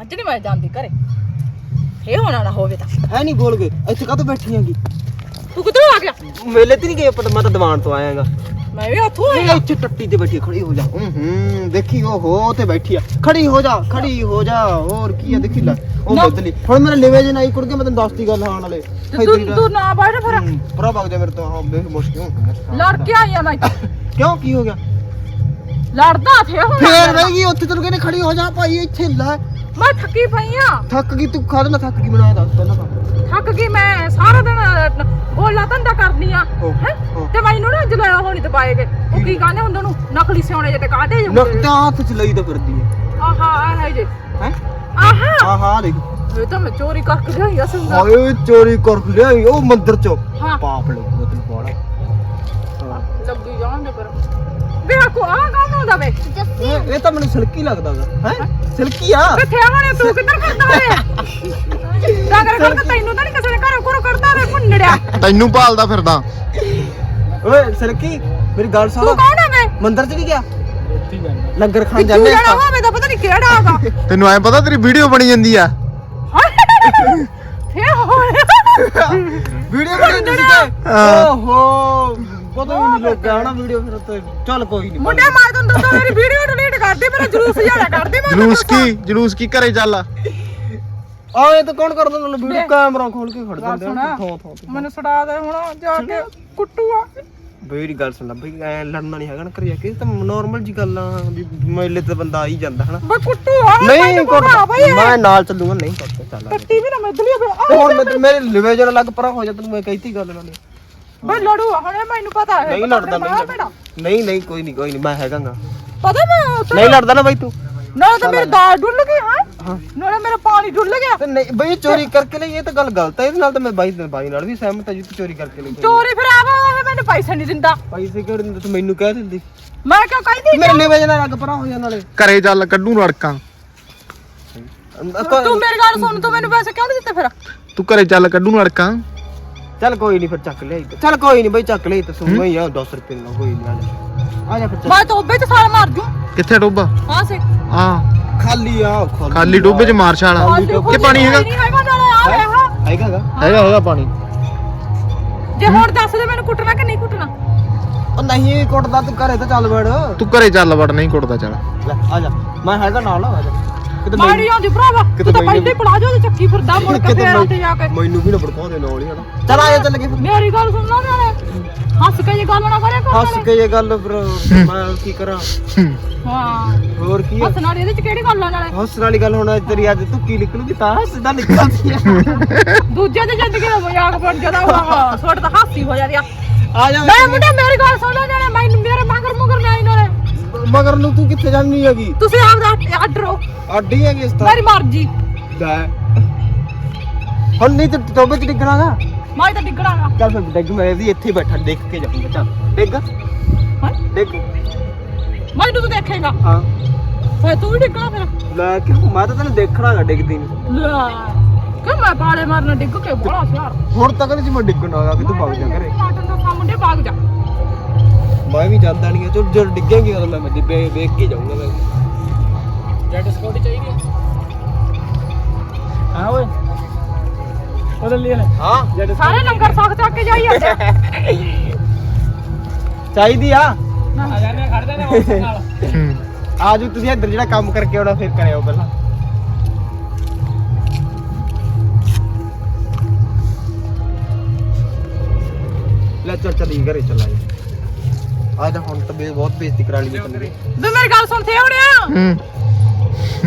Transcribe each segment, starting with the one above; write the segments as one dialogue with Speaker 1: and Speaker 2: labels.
Speaker 1: ਅੱਜ ਨਹੀਂ ਮੈਂ ਜਾਂਦੀ ਘਰੇ। ਇਹ ਹੋਣਾ ਨਾ ਹੋਵੇ ਤਾਂ।
Speaker 2: ਹੈ ਨਹੀਂ ਬੋਲ ਗਏ ਇੱਥੇ ਕਾਹਤੋਂ ਬੈਠੀ ਆਂਗੀ
Speaker 1: ਤੂੰ ਕਿੱਧਰੋਂ ਆ ਗਿਆ?
Speaker 2: ਮੇਲੇ ਤੇ ਨਹੀਂ ਗਏ ਪਤਾ ਮੈਂ ਤਾਂ ਦੀਵਾਨ ਤੋਂ ਆਇਆਗਾ
Speaker 1: ਮੈਂ ਵੀ ਉੱਥੋਂ
Speaker 2: ਇਹ
Speaker 1: ਆਇਆ
Speaker 2: ਇੱਥੇ ਟੱਟੀ ਤੇ ਬੈਠੀ ਖੜੀ ਹੋ ਜਾ। ਹੂੰ ਹੂੰ ਦੇਖੀ ਉਹ ਹੋ ਤੇ ਬੈਠੀ ਆ। ਖੜੀ ਹੋ ਜਾ ਖੜੀ ਹੋ ਜਾ ਹੋਰ ਕੀ ਆ ਦੇਖੀ ਲੈ। ਉਹ
Speaker 1: ਨਾ।
Speaker 2: ਬਦਲੀ। ਹੁਣ ਮੇਰਾ ਲਿਵੇ ਜੇ ਨਹੀਂ ਕੁੜ ਕੇ ਮੈਂ ਤੈਨੂੰ ਦੱਸਦੀ ਗੱਲ ਆਉਣ ਵਾਲੇ।
Speaker 1: ਤੇ ਤੂੰ ਤੂੰ ਨਾ ਬੈਠ ਫਿਰ।
Speaker 2: ਪਰਾ ਵਗ ਜਾ ਮੇਰੇ ਤੋਂ। ਹਾਂ ਮੇਰੇ ਮੁਸ਼ਕਿਲ
Speaker 1: ਲੜ ਕੇ ਆਈ ਆ ਮੈਂ।
Speaker 2: ਕਿਉਂ ਕੀ ਹੋ ਗਿਆ?
Speaker 1: ਲੜਦਾ ਥੇ ਹੁਣ
Speaker 2: ਫੇਰ ਰਹੀ ਗਈ ਉੱਥੇ ਤੈਨੂੰ ਕਹਿੰਦੇ ਖੜੀ ਹੋ ਜਾ ਭਾਈ ਇੱਥੇ ਲੈ।
Speaker 1: ਮੈਂ ਥੱਕੀ ਪਈ ਆ।
Speaker 2: ਥੱਕ ਗਈ ਤੂੰ ਖਾਦ ਨਾ ਥੱਕ ਗਈ ਮੈਨੂੰ ਇਹ ਦੱਸ ਪਹਿਲਾਂ ਤਾਂ।
Speaker 1: ਥੱਕ ਗਈ ਮੈਂ ਸਾਰਾ ਦਿਨ ਗੋਲਾ ਧੰਦਾ ਕਰਦੀ ਆ
Speaker 2: ਓ,
Speaker 1: ਹੈਂ?
Speaker 2: ਓ।
Speaker 1: ਤੇ ਮੈਨੂੰ ਨਾ ਜਲਾਇਆ ਹੋਣੀ ਤੇ ਪਾਏਗੇ ਉਹ ਕੀ? ਕਹਿੰਦੇ ਹੁੰਦੇ ਨੂੰ ਨਕਲੀ ਸਿਉਣੇ ਜਿਹੇ ਤੇ ਕਾਢੇ ਜਿਹੇ
Speaker 2: ਨਕਤਾ ਹੱਥ ਚ ਲਈ ਤਾਂ ਫਿਰਦੀ ਹੈ
Speaker 1: ਆਹਾ ਆਹ ਜੇ।
Speaker 2: ਹੈ?
Speaker 1: ਆਹਾ।
Speaker 2: ਹਾਂ ਹਾਂ ਦੇਖ।
Speaker 1: ਇਹ ਤਾਂ ਮੈਂ ਚੋਰੀ ਕਰਕੇ ਲਿਆਈ ਅਸਲ
Speaker 2: ਹਾਏ ਚੋਰੀ ਕਰ ਲਿਆਈ ਉਹ ਮੰਦਰ ਚੋਂ।
Speaker 1: ਹਾਂ।
Speaker 2: ਪਾਪ ਲੱਗੂਗਾ ਤੈਨੂੰ ਬੜਾ
Speaker 1: ਲੱਗੀ ਜਾਣਦੇ ਪਰ। ਵੇ ਆ ਕੋ ਆ ਕੌਣ ਹੁੰਦਾ ਵੇ?
Speaker 2: ਇਹ ਇਹ ਤਾਂ ਮੈਨੂੰ ਸਿਲਕੀ ਲੱਗਦਾਗਾ ਹੈ? ਸਿਲਕੀ ਆ?
Speaker 1: ਕਿੱਥੇ ਆਵਣੇ ਤੂੰ ਕਿੱਧਰ ਫਿਰਦਾ ਵੇ? ਤਾਂ ਕਰ ਕਰ ਤੈਨੂੰ ਤਾਂ ਨਹੀਂ ਕਿਸੇ ਨੇ ਘਰੋਂ ਘਰੋਂ ਕਰਦਾ ਵੇ ਭੁੰਨੜਿਆ।
Speaker 3: ਤੈਨੂੰ ਭਾਲਦਾ ਫਿਰਦਾ।
Speaker 2: ਓਏ ਸਿਲਕੀ ਮੇਰੀ ਗੱਲ
Speaker 1: ਤੂੰ
Speaker 2: ਸੁਣ
Speaker 1: ਕੌਣ ਆ ਵੇ?
Speaker 2: ਮੰਦਰ ਚ ਨਹੀਂ ਗਿਆ? ਲੰਗਰ ਖਾਣ
Speaker 1: ਤੂੰ
Speaker 2: ਜਾਂਦੇ ਆਪਾਂ।
Speaker 1: ਹੋਵੇ ਤਾਂ ਪਤਾ ਨਹੀਂ ਕਿਹੜਾ ਹੈਗਾ
Speaker 3: ਤੈਨੂੰ ਐ ਪਤਾ ਤੇਰੀ ਵੀਡੀਓ ਬਣੀ ਜਾਂਦੀ ਆ?
Speaker 1: ਹੋਇਆ
Speaker 2: ਵੀਡੀਓ ਬਣੀ ਕਿ?
Speaker 3: ਹਾਂ।
Speaker 2: ਓਹੋ। ਪਤਾ ਨਹੀਂ ਲੱਗਾ ਹਨਾ ਵੀਡੀਓ ਫਿਰ ਤੇ ਚੱਲ ਕੋਈ ਨਹੀਂ
Speaker 1: ਮੁੰਡੇ ਮਾਰ ਦਿੰਦਾ ਤਾਂ ਮੇਰੀ ਵੀਡੀਓ ਡਿਲੀਟ ਕਰਦੀ ਮੇਰਾ ਜਲੂਸ ਜ਼ਿਆਦਾ ਕਰਦੀ ਮੈਂ
Speaker 3: ਜਲੂਸ ਕੀ? ਜਲੂਸ ਕੀ? ਘਰੇ ਚੱਲ
Speaker 2: ਆਏ ਤਾਂ ਕੌਣ ਕਰਦਾ ਉਹਨਾਂ ਵੀਡੀਓ? ਕੈਮਰਾ ਖੋਲ ਕੇ ਖੜ ਜਾਂਦੇ
Speaker 1: ਸੁਣਾ।
Speaker 2: ਆ ਥੋਂ ਥੋਂ ਤੇ।
Speaker 1: ਮੈਨੂੰ ਛੁਡਾ ਦੇ ਹੁਣ ਜਾ ਕੇ ਕੁੱਟੂ ਆ।
Speaker 2: ਬਈ ਗੱਲ ਸੁਣ ਲੈ ਬਈ ਐ ਲੜਨਾ ਨਹੀਂ ਹੈਗਾ ਨਾ ਕਰਿਆ ਕਿ ਤਾਂ ਨਾਰਮਲ ਜੀ ਗੱਲ ਆ ਵੀ ਮੇਲੇ ਤੇ ਬੰਦਾ ਆ ਹੀ ਜਾਂਦਾ ਹਨਾ।
Speaker 1: ਬਈ ਕੁੱਟੂ ਆ
Speaker 2: ਨਹੀਂ ਕੁੱਟ। ਮੈਂ ਨਾਲ ਚੱਲੂਗਾ ਨਹੀਂ ਕੁੱਟ ਚੱਲ ਆ।
Speaker 1: ਕੱਟੀ ਵੀ ਨਾ ਮੈਦਲੀ ਹੋਵੇ
Speaker 2: ਤੇ ਹੁਣ ਮੈਂ ਮੇਰੇ ਲਿਵੇ ਜਰਾ ਲੱਗ ਪਰਾਂ ਹੋ ਜਾ ਤੈਨੂੰ ਮੈਂ ਕਹੀਤੀ ਗੱਲ ਨਾਲੇ।
Speaker 1: ਬਈ ਲੜੂ ਹੁਣ ਮੈਨੂੰ ਪਤਾ ਹੈ
Speaker 2: ਨਹੀਂ ਲੜਦਾ। ਨਹੀਂ ਨਹੀਂ ਨਹੀਂ ਕੋਈ ਨਹੀਂ ਕੋਈ ਨਹੀਂ ਮੈਂ ਹੈਗਾਗਾ
Speaker 1: ਪਤਾ ਮੈਂ
Speaker 2: ਨਹੀਂ ਲੜਦਾ ਨਾ ਬਈ ਤੂੰ।
Speaker 1: ਨਾਲੇ ਤਾਂ ਮੇਰੀ ਦਾਲ ਡੁੱਲ ਗਈ ਹਾਂ? ਨਾਲੇ ਮੇਰਾ ਪਾਣੀ ਡੁੱਲ ਗਿਆ।
Speaker 2: ਤੇ ਨਹੀਂ ਬਈ ਚੋਰੀ ਕਰਕੇ ਲਈ ਇਹ ਤਾਂ ਗੱਲ ਗਲਤ ਹੈ ਇਹਦੇ ਨਾਲ ਤਾਂ ਮੈਂ ਬਾਈ ਬਾਈ ਨਾਲ ਵੀ ਸਹਿਮਤ ਹਾਂ ਜੀ ਤੂੰ ਚੋਰੀ ਕਰਕੇ ਲਈ।
Speaker 1: ਚੋਰੀ ਫਿਰ ਆਵਾ ਮੈਨੂੰ ਪੈਸੇ ਨਹੀਂ ਦਿੰਦਾ।
Speaker 2: ਪੈਸੇ ਕਿਉਂ ਨੀ ਦਿੰਦੇ? ਤੂੰ ਮੈਨੂੰ ਕਹਿ ਦਿੰਦੀ।
Speaker 1: ਮੈਂ ਕਿਉਂ ਕਹਿੰਦੀ
Speaker 2: ਮੇਰੇ ਲਿਵੇ ਜਰਾ ਲੱਗ ਪਰਾਂ ਹੋ ਜਾ ਨਾਲੇ।
Speaker 3: ਘਰੇ ਚੱਲ ਕੱਢੂ ਰੜਕਾਂ।
Speaker 1: ਤੂੰ ਮੇਰੀ ਗੱਲ ਸੁਣ ਤੂੰ ਮੈਨੂੰ ਪੈਸੇ ਕਿਉਂ ਨਹੀਂ ਦਿੱਤੇ ਫਿਰ?
Speaker 3: ਤੂੰ ਘਰੇ ਚੱਲ ਕੱਢੂ ਰੜਕਾਂ।
Speaker 2: ਚੱਲ ਕੋਈ ਨਹੀਂ ਫਿਰ ਚੱਕ ਲਿਆਈ ਤੇ। ਚੱਲ ਕੋਈ ਨਹੀਂ ਬਈ ਚੱਕ ਲਈ ਤਾਂ ਸੁਣ ਹੀ ਆ 10 ਰੁਪਏ ਨਾਲ ਕੋਈ ਨਹੀਂ ਆ ਜਾ। ਆ ਜਾ ਫਿਰ ਚੱਲ।
Speaker 1: ਮੈਂ ਤੋਬੇ ਚ ਸਾਲ ਮਾਰ ਜੂ।
Speaker 3: ਕਿੱਥੇ ਟੋਬਾ?
Speaker 1: ਹਾਂ ਸੇ।
Speaker 3: ਆ
Speaker 2: ਖਾਲੀ ਆ
Speaker 3: ਖਾਲੀ ਟੋਬੇ 'ਚ ਮਾਰ ਛਾਲਾ ਕਿ ਪਾਣੀ ਹੈਗਾ?
Speaker 1: ਨਹੀਂ ਹੈਗਾ ਨਾਲੇ ਆ
Speaker 2: ਹੈਗਾ ਗਾ?
Speaker 3: ਹੈਗਾ ਹੈਗਾ ਪਾਣੀ।
Speaker 1: ਜੇ ਹੁਣ ਦੱਸ ਦੇ ਮੈਨੂੰ ਕੁੱਟਣਾ ਕਿ ਨਹੀਂ ਕੁੱਟਣਾ।
Speaker 2: ਉਹ ਨਹੀਂ ਕੁੱਟਦਾ ਤੂੰ ਘਰੇ ਤਾਂ ਚੱਲ ਵੜ।
Speaker 3: ਤੂੰ ਘਰੇ ਚੱਲ ਵੜ ਨਹੀਂ ਕੁੱਟਦਾ ਚੱਲ।
Speaker 2: ਲੈ ਆ ਜਾ। ਮੈਂ ਹੈਗਾ ਨਾਲ ਆ ਜਾ। ਕਿਤੇ
Speaker 1: ਮਾੜੀ ਜਾਂਦੀ ਭਰਾਵਾ
Speaker 2: ਕਿਤੇ
Speaker 1: ਤੂੰ ਤਾਂ
Speaker 2: ਮੈਨੂੰ-
Speaker 1: ਪਹਿਲੇ ਪਲਾਜੋ ਦੇ ਚੱਕੀ ਫਿਰਦਾ ਮੁੜ ਕੇ
Speaker 2: ਕਿਤੇ
Speaker 1: ਫੇਰ ਉੱਥੇ ਜਾ ਕੇ।
Speaker 2: ਮੈਨੂੰ ਵੀ ਨਾ ਭੜਕਾ ਦੇ ਨਾਲ ਹੀ ਹਨਾ। ਚੱਲ ਆ ਜਾ ਚੱਲ ਕੇ ਫਿਰ।
Speaker 1: ਮੇਰੀ ਗੱਲ ਸੁਣ ਨਾ ਨਾਲੇ। ਹੱਸ ਕੇ ਜੇ ਗੱਲ ਨਾ ਕਰਿਆ ਕਰ
Speaker 2: ਹੱਸ ਕੇ ਇਹ ਗੱਲ ਫਿਰ ਮੈਂ ਕੀ ਕਰਾਂ?
Speaker 1: ਹਾਂ।
Speaker 2: ਹੋਰ ਕੀ ਆ?
Speaker 1: ਹੱਸ ਨਾਲ ਇਹਦੇ ਚ ਕਿਹੜੀ ਗੱਲ ਆ ਨਾਲੇ?
Speaker 2: ਹੱਸਣ ਵਾਲੀ ਗੱਲ ਹੁਣ ਤੇਰੀ ਅੱਜ ਤੂੰ ਕੀ ਨਿਕਲੂਗੀ ਤਾਂ ਸਿੱਧਾ ਨਿਕਲਦੀ ਆ।
Speaker 1: ਦੂਜੇ ਦੀ ਜ਼ਿੰਦਗੀ ਦਾ ਮਜ਼ਾਕ ਬਣ ਜਾਂਦਾ ਉਹ ਛੋਟ ਤਾਂ ਹਾਸੀ ਹੋ ਜਾਂਦੀ ਆ।
Speaker 2: ਆ ਜਾ।
Speaker 1: ਮੈਂ ਮੁੰਡੇ ਮੇਰੀ ਗੱਲ ਸੁਣ ਲੈ ਨਾਲੇ। ਮੈਨੂੰ ਮੇਰੇ ਮਗਰ ਮੁਗਰ ਨਹੀਂ ਨਾਲੇ।
Speaker 2: ਮਗਰ ਨੂੰ ਤੂੰ ਕਿੱਥੇ ਜਾਣੀ ਹੈਗੀ?
Speaker 1: ਤੁਸੀਂ ਆਪਦਾ ਆਰਡਰ ਹੋ
Speaker 2: ਅੱਡੀ ਹੈਗੀ ਇਸ ਤਾਂ
Speaker 1: ਮੇਰੀ ਮਰਜ਼ੀ।
Speaker 2: ਲੈ। ਹੁਣ ਨਹੀਂ ਤੇ ਟੋਬੇ ਚ ਡਿੱਗਣਾਗਾ?
Speaker 1: ਮੈਂ ਤਾਂ ਡਿੱਗਣਾਗਾ।
Speaker 2: ਚੱਲ ਫਿਰ ਡਿੱਗ ਮੈਂ ਵੀ ਇੱਥੇ ਬੈਠਾ ਦੇਖ ਕੇ ਜਾਊਂਗਾ ਚੱਲ। ਡਿੱਗ।
Speaker 1: ਹਾਂ?
Speaker 2: ਡਿੱਗ।
Speaker 1: ਮੈਨੂੰ ਤੂੰ ਦੇਖੇਗਾ।
Speaker 2: ਹਾਂ।
Speaker 1: ਫੇ ਤੂੰ ਵੀ ਡਿੱਗਣਾ ਫਿਰ।
Speaker 2: ਲੈ ਕਿਉਂ? ਮੈਂ ਤਾਂ ਤੈਨੂੰ ਦੇਖਣਾਗਾ ਡਿੱਗਦੀ ਨੂੰ।
Speaker 1: ਲੈ। ਕਿ ਮੈਂ ਬਾਲੇ ਮਾਰਨ ਡਿੱਗ ਕੇ ਬੜਾ ਸਿਆਰ
Speaker 2: ਹੁਣ ਤੱਕ ਨਹੀਂ ਮੈਂ ਡਿੱਗਣਾਗਾ ਕਿ ਤੂੰ ਭੱਜ ਜਾ ਘਰੇ।
Speaker 1: ਦਾ ਮੁੰਡੇ ਭਾਗ ਜਾ।
Speaker 2: ਮੈਂ ਵੀ ਜਾਂਦਾ ਨਹੀਂ ਚਲ ਜਦ ਡਿੱਗੇਗੀ ਉਦੋਂ ਮੈਂ ਮੈਂ ਵੇ- ਵੇਖ ਕੇ ਜਾਊਂਗਾ ਮੈਂ।
Speaker 4: ਜੈਟ ਸਕਿਉਰਟੀ ਚਾਹੀਦੀ ਹੈ ਹਾਂ ਓਏ। ਉਹਦੇ ਲਈ ਨੇ।
Speaker 2: ਹਾਂ।
Speaker 4: ਜੈਟ
Speaker 1: ਸਾਰੇ ਲੰਗਰ ਸਾਖ ਚੱਕ ਕੇ ਜਾਈ ਜਾਂਦੇ
Speaker 2: ਚਾਹੀਦੀ ਆ।
Speaker 4: ਆ ਖੜ ਉਸ ਨਾਲ।
Speaker 2: ਆਜੋ ਤੁਸੀਂ ਇੱਧਰ ਜਿਹੜਾ ਕੰਮ ਕਰਕੇ ਆਉਣਾ ਫਿਰ ਕਰਿਓ ਪਹਿਲਾਂ। ਲੈ ਚੱਲ ਚੱਲ ਇਹ ਘਰੇ ਚੱਲ ਆ ਜਾ ਹੁਣ ਤਾਂ ਬੇ ਬਹੁਤ ਬੇਇੱਜ਼ਤੀ ਕਰਾ ਲਈ ਤੈਨੂੰ
Speaker 1: ਤੂੰ। ਮੇਰੀ ਗੱਲ ਸੁਣ ਥੇ ਹੋਣਿਆ
Speaker 3: ਹੂੰ।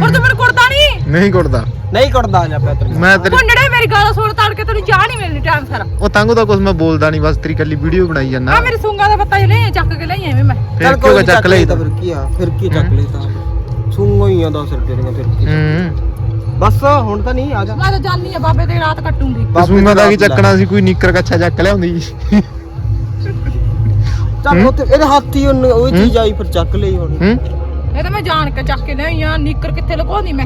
Speaker 1: ਪਰ ਤੂੰ ਮੈਨੂੰ ਕੁੜਦਾ ਨਹੀਂ
Speaker 3: ਨਹੀਂ ਕੁੱਟਦਾ।
Speaker 2: ਨਹੀਂ ਕੁੱਟਦਾ ਆ ਜਾ ਪਿਆ ਤੇਰੇ
Speaker 3: ਮੈਂ ਤੇਰੀ
Speaker 1: ਮੇਰੀ ਗੱਲ ਸੁਣ ਤੜ ਕੇ ਤੈਨੂੰ ਚਾਹ ਨਹੀਂ ਮਿਲਣੀ ਟਾਈਮ ਸਾਰਾ।
Speaker 3: ਉਹ ਤੰਗੂ ਦਾ ਕੁਝ ਮੈਂ ਬੋਲਦਾ ਨਹੀਂ ਬਸ ਤੇਰੀ ਕੱਲੀ ਵੀਡੀਓ ਬਣਾਈ ਜਾਂਦਾ।
Speaker 1: ਆ ਮੇਰੀ ਸੁੰਗਾ ਦਾ ਪੱਤਾ ਜਿਹਾ ਲੈ ਚੱਕ ਕੇ ਲਈ ਐਵੇਂ ਮੈਂ।
Speaker 3: ਫਿਰ ਕਿਉਂ ਚੱਕ ਲਈ
Speaker 2: ਤਾਂ? ਫਿਰ ਕੀ ਆ ਫਿਰ ਕੀ ਚੱਕ ਲਈ ਤਾਂ। ਸੁੰਗੋ ਹੀ ਆ 10 ਰੁਪਏ ਦੀਆਂ ਫਿਰ ਕੀ
Speaker 3: ਹੂੰ।
Speaker 2: ਬਸ ਹੁਣ ਤਾਂ ਨਹੀਂ ਆ ਜਾ।
Speaker 1: ਮੈਂ ਤਾਂ ਜਾਨੀ ਆ ਬਾਬੇ ਤੇ ਰਾਤ ਕੱਟੂੰਗੀ।
Speaker 3: ਕਸੂਮਾ ਦਾ ਕੀ ਚੱਕਣਾ ਸੀ ਕੋਈ ਨੀਕਰ ਕੱਛਾ ਚੱਕ ਲਿਆਉਂਦੀ।
Speaker 2: ਚੱਲ ਉੱਥੇ ਇਹਦੇ ਹੱਥ ਹੀ ਉਹਨੇ- ਉਹ ਚੀਜ਼ ਆਈ ਫਿਰ ਚੱਕ ਲਈ ਹੁਣ।
Speaker 3: ਹੂੰ?
Speaker 1: ਇਹ ਤਾਂ ਮੈਂ ਜਾਣ ਕੇ ਚੱਕ ਕੇ ਲਈ ਆ ਨੀਕਰ ਕਿੱਥੇ ਲਗਾਉਂਦੀ ਮੈਂ?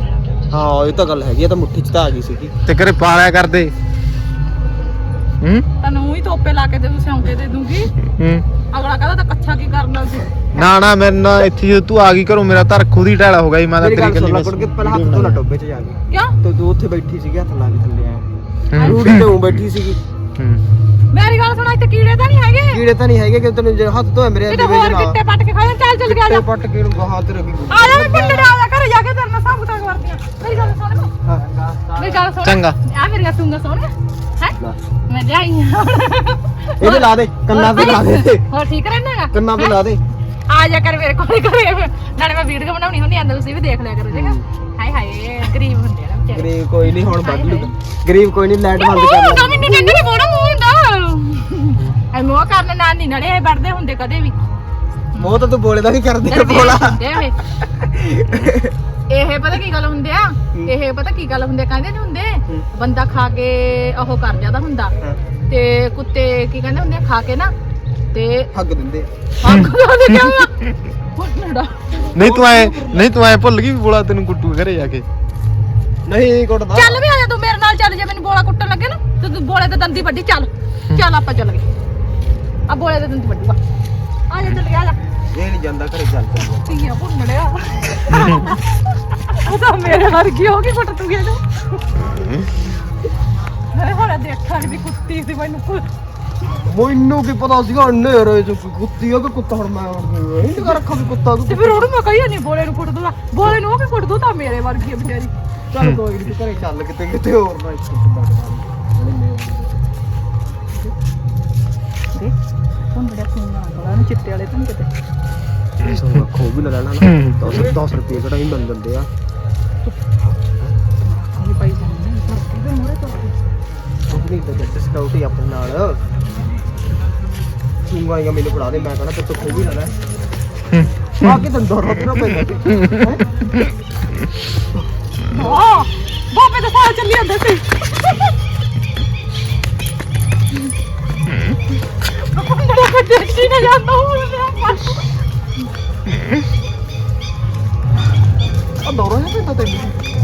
Speaker 2: ਹਾਂ ਇਹ ਤਾਂ ਗੱਲ ਹੈਗੀ ਇਹ ਤਾਂ ਮੁੱਠੀ ਚ ਤਾਂ ਆ ਗਈ ਸੀਗੀ।
Speaker 3: ਤੇ ਘਰੇ ਪਾਲਿਆ ਕਰਦੇ। ਹੂੰ?
Speaker 1: ਤੈਨੂੰ ਹੀ ਤੋਪੇ ਲਾ ਕੇ ਦੇ ਦੂੰ ਸਿਉਂਕੇ ਦੇ ਦੂੰਗੀ।
Speaker 3: ਹੂੰ?
Speaker 1: ਅਗਲਾ ਕਹਿੰਦਾ ਤਾਂ ਕੱਛਾ ਕੀ ਕਰਨਾ ਸੀ?
Speaker 3: ਨਾ ਨਾ ਮੈਂ ਨਾ ਇੱਥੇ ਜਦੋਂ ਤੂੰ ਆ ਗਈ ਘਰੋਂ ਮੇਰਾ ਧਰ ਖੁਦ ਹੀ ਢਾਲਾ ਹੋ ਗਿਆ ਜੀ ਮੈਂ ਤਾਂ
Speaker 2: ਮੇਰੀ
Speaker 3: ਤੇਰੀ
Speaker 2: ਗੱਲ ਸੁਣ
Speaker 3: ਕੱਲੀ
Speaker 2: ਲੈ
Speaker 3: ਬਸ
Speaker 2: ਕੁੜ ਕੇ ਪਹਿਲਾਂ ਹੱਥ ਧੋਣਾ ਟੋਬੇ 'ਚ ਜਾ ਕੇ।
Speaker 1: ਕਿਉਂ?
Speaker 2: ਤੇ ਤੂੰ ਉੱਥੇ ਬੈਠੀ ਸੀਗੀ ਹੱਥ ਲਾ ਕੇ ਥੱਲੇ ਆਇਆ
Speaker 3: ਹੂੰ।
Speaker 2: ਰੂੜੀ ਤੇ ਉਂ ਬੈਠੀ ਸੀਗੀ।
Speaker 3: ਹੂੰ।
Speaker 1: ਮੇਰੀ ਗੱਲ ਸੁਣਾ ਇੱਥੇ ਕੀੜੇ ਤਾਂ
Speaker 2: ਕੀੜੇ ਤਾਂ ਨਹੀਂ ਹੈਗੇ ਕਿ ਤੈਨੂੰ ਜੇ ਹੱਥ ਧੋਏ ਮੇਰੇ
Speaker 1: ਕਿਤੇ ਹੋਰ ਕਿੱਤੇ ਪੱਟ ਕੇ ਖਾ ਜਾ ਚੱਲ ਚੱਲ ਗਿਆ ਜਾ।
Speaker 2: ਪੱਟ ਕੇ ਨੂੰ ਗਾਹਾਂ ਤੇ ਰੱਖੀ।
Speaker 1: ਆ ਜਾ ਮੈਂ ਪਿੰਡ ਆ ਜਾ ਘਰੇ ਜਾ ਕੇ ਤੇਰੇ ਨਾਲ ਸਭ ਕੁਝ ਕਰਦੀਆਂ ਮੇਰੀ ਗੱਲ ਸੁਣ
Speaker 2: ਹਾਂ।
Speaker 1: ਮੇਰੀ ਗੱਲ ਸੁਣ।
Speaker 3: ਚੰਗਾ।
Speaker 1: ਆ ਮੇਰੀਆਂ ਸੁਣਗਾ ਸੁਣ। ਹੈ?
Speaker 2: ਲਾ।
Speaker 1: ਮੈਂ ਜਾਈ
Speaker 2: ਇਹਦੇ ਲਾ ਦੇ ਕੰਨਾਂ ਤੇ ਲਾ ਦੇ।
Speaker 1: ਹੋਰ ਠੀਕ ਰਹਿਣਾਗਾ
Speaker 2: ਕੰਨਾਂ ਤੇ ਲਾ ਦੇ।
Speaker 1: ਆ ਜਾ ਕਰ ਮੇਰੇ ਕੋਲ ਘਰੇ। ਨਾਲੇ ਮੈਂ ਵੀਡੀਓ ਬਣਾਉਣੀ ਹੁੰਦੀ ਆਂਦਾ ਤੁਸੀਂ ਵੀ ਦੇਖ ਲਿਆ ਕਰੋ ਜੇਗਾ ਹਾਏ ਹਾਏ ਗਰੀਬ ਹੁੰਦੇ ਆ ਨਾ
Speaker 2: ਗਰੀਬ ਕੋਈ ਨਹੀਂ ਹੁਣ ਲੂ। ਗਰੀਬ ਕੋਈ ਨਹੀਂ ਲਾਈਟ ਬੰਦ ਕਰ
Speaker 1: ਨਾ
Speaker 2: ਲੈ
Speaker 1: ਨੜੇ ਇਹ ਵੜਦੇ ਹੁੰਦੇ ਕਦੇ ਵੀ।
Speaker 2: ਮੋਹ ਤਾਂ ਤੂੰ ਬੋਲੇ ਦਾ ਵੀ ਕਰਦੀ
Speaker 1: ਤੇਰੇ
Speaker 2: ਬੋਲਾ।
Speaker 1: ਹੁੰਦੇ ਆ ਇਹ। ਇਹ ਪਤਾ ਕੀ ਗੱਲ ਹੁੰਦੇ ਆ? ਇਹ ਪਤਾ ਕੀ ਗੱਲ ਹੁੰਦੇ ਕਹਿੰਦੇ ਨਹੀਂ ਹੁੰਦੇ? ਬੰਦਾ ਖਾ ਕੇ ਉਹ ਕਰ ਜਾਂਦਾ ਹੁੰਦਾ। ਤੇ ਕੁੱਤੇ ਕੀ ਕਹਿੰਦੇ ਹੁੰਦੇ ਆ, ਖਾ ਕੇ ਨਾ ਤੇ
Speaker 2: ਹੱਗ ਦਿੰਦੇ
Speaker 1: ਕਿਉਂ
Speaker 3: ਨਹੀਂ ਤੂੰ ਐ ਨਹੀਂ ਤੂੰ ਐ ਭੁੱਲ ਗਈ ਵੀ ਬੋਲਾ ਤੈਨੂੰ ਕੁੱਟੂ ਘਰੇ ਜਾ ਕੇ?
Speaker 2: ਨਹੀਂ ਕੁੱਟਦਾ
Speaker 1: ਚੱਲ ਵੀ ਆ ਜਾ ਤੂੰ ਮੇਰੇ ਨਾਲ ਚੱਲ ਜੇ ਮੈਨੂੰ ਬੋਲਾ ਕੁੱਟਣ ਲੱਗੇ ਨਾ ਤੇ ਤੂੰ ਬੋਲੇ ਤੇ ਦੰਦੀ ਵੱਡੀ ਚੱਲ। ਚੱਲ ਆਪਾਂ ਚੱਲ ਗਏ। ਆ ਬੋਲੇ ਤੇ ਦੰਦੀ ਵੱਡੂਗਾ ਆ ਜਾ ਚੱਲ ਗਿਆ ਜਾ।
Speaker 2: ਇਹ ਨਹੀਂ ਜਾਂਦਾ ਘਰੇ ਚੱਲ ਚੱਲ।
Speaker 1: ਧੀਆ ਭੁੰਨੜਿਆ ਉਹ ਤਾਂ ਮੇਰੇ ਵਰਗੀ ਹੋ ਗਈ ਕੁੱਟ ਤੂੰ ਗਿਆ ਮੈਂ ਹੁਣ ਦੇਖਾਂ ਵੀ ਕੁੱਤੀ ਸੀ ਮੈਨੂੰ ਕੁ-
Speaker 2: ਮੈਨੂੰ ਕੀ ਪਤਾ ਸੀਗਾ ਨੇਰੇ ਚ ਕੋਈ ਕੁੱਤੀ ਆ ਕਿ ਕੁੱਤਾ ਹੁਣ ਮੈਂ ਇਹ ਨਹੀਂ ਰੱਖਾਂ ਵੀ ਕੁੱਤਾ
Speaker 1: ਤੇ
Speaker 2: ਤੂੰ
Speaker 1: ਫਿਰ ਉਹਨੂੰ ਮੈਂ ਕਹੀ ਨਹੀਂ ਬੋਲੇ ਨੂੰ ਕੁੱਟ ਦੂਗਾ। ਬੋਲੇ ਨੂੰ ਉਹ ਵੀ ਕੁੱਟ ਦੂ ਤਾਂ ਮੇਰੇ ਵਰਗੀ ਆ ਵਿਚਾਰੀ।
Speaker 2: ਚੱਲ ਕੋਈ ਨਹੀਂ ਘਰੇ ਚੱਲ ਕਿਤੇ ਕਿਤੇ ਹੋਰ ਨਾ ਇੱਥੇ ਕੁੱਤਾ
Speaker 1: ਦੇ ਭੁੰਨੜਿਆ ਸੁਣਨਾ ਕੋਲਾ ਨੂੰ ਚਿੱਟੇ ਵਾਲੇ ਤਾਂ ਨੀ ਕਿਤੇ
Speaker 2: ਸੋ ਖੋ ਵੀ ਨਾ ਲੈਣਾ ਨਾ 10 10 ਰੁਪਏ ਕਿਹੜਾ ਹੀ ਮਿਲ ਜਾਂਦੇ ਆ।
Speaker 1: ਇਹ ਪਾਈ ਜਾਂਦੇ ਨੇ ਧਰਤੀ ਦੇ ਮੂਹਰੇ ਤੋਂ
Speaker 2: ਕੰਪਨੀ ਦਾ ਜੱਟ ਸਕਾਊਟੀ ਆਪਣੇ ਨਾਲ। ਚੁੰਗਾ ਜਾਂ ਮੈਨੂੰ ਫੜਾ ਦੇ ਮੈਂ ਕਹਣਾ ਤੇ ਤੂੰ ਖੋ ਵੀ ਨਾ ਲੈ। ਆ ਕੇ ਤੈਨੂੰ ਦਰਦ ਨਾ ਪੈਂਦਾ।
Speaker 1: ਹਾਂ। ਬਾਬੇ ਦੇ ਸਾਲ ਚੱਲੀ ਜਾਂਦੇ ਸੀ।
Speaker 2: ਆ ਦੌਰਾ ਨਹੀਂ ਪੈਂਦਾ ਤੈਨੂੰ